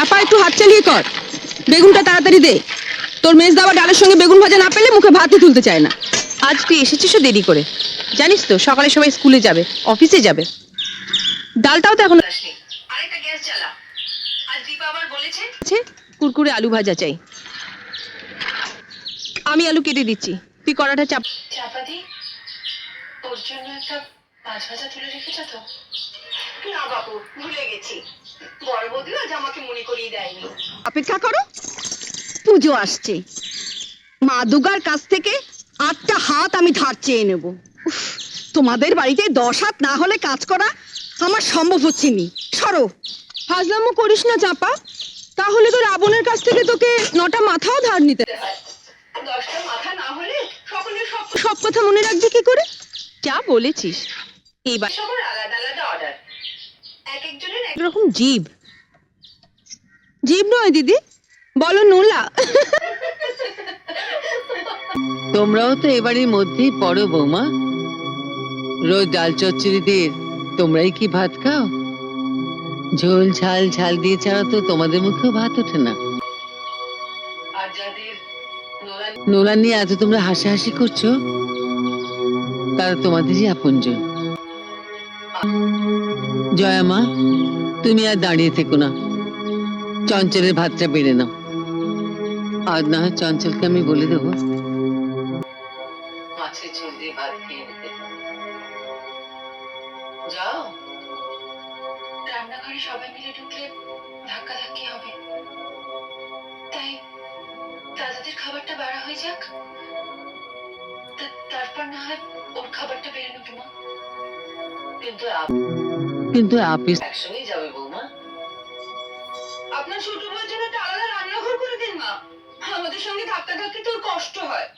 চাপা একটু হাত চালিয়ে কর। বেগুনটা তাড়াতাড়ি দে। তোর মেজ দাবা ডালের সঙ্গে বেগুন ভাজা না পেলে মুখে ভাতই তুলতে চায় না। আজ তুই এসেছিস দেরি করে। জানিস তো সকালে সবাই স্কুলে যাবে অফিসে যাবে। ডালটাও তো এখন আসেনি। আরেকটা গ্যাস জ্বালা। আজ দীপা আবার বলেছে কুরকুরে আলু ভাজা চাই। আমি আলু কেটে দিচ্ছি। তুই কড়াটা চাপ চাপাতি ওর জন্য একটা মাছ ভাজা তুলে রেখেছো তো? না বাবু ভুলে গেছি। বড় বৌদিও আজ আমাকে মনে করিয়ে দেয়নি। অপেক্ষা করো পুজো আসছে। মা দুর্গার কাছ থেকে আটটা হাত আমি ধার চেয়ে নেব। উফ, তোমাদের বাড়িতে দশ হাত না হলে কাজ করা আমার সম্ভব হচ্ছে নি। সরো। ফাজলামো করিস না চাপা। তাহলে তো রাবণের কাছ থেকে তোকে নটা মাথাও ধার নিতে হয়। দশটা মাথা না হলে সকলের সব সব কথা মনে রাখবি কি করে? যা বলেছিস। এইবার সবার আলাদা আলাদা অর্ডার এক একজনের এক একরকম জীব। জীব নয় দিদি। বলো নোলা। তোমরাও তো এবারের মধ্যেই পড়ো বৌমা। রোজ ডাল চচ্চড়ি দিয়ে তোমরাই কি ভাত খাও? ঝোল ঝাল ঝাল দিয়ে ছাড়া তো তোমাদের মুখেও ভাত ওঠে না। নোলা নিয়ে এত তোমরা হাসাহাসি করছ তারা তোমাদেরই আপনজন। জয়া মা, তুমি আর দাঁড়িয়ে থেকো না। চঞ্চলের ভাতটা বেড়ে নাও। আজ না হয় চঞ্চলকে আমি বলে দেবো। খাবারটা বাড়া হয়ে যাক। তারপর না হয় ওর খাবারটা বেড়ে নেব মা। কিন্তু কিন্তু আপিস একসঙ্গেই যাবে বৌমা। আপনার ছোট বউয়ের জন্য একটা আলাদা রান্নাঘর করে দিন মা। আমাদের সঙ্গে ধাক্কা ধাক্কি তোর কষ্ট হয়।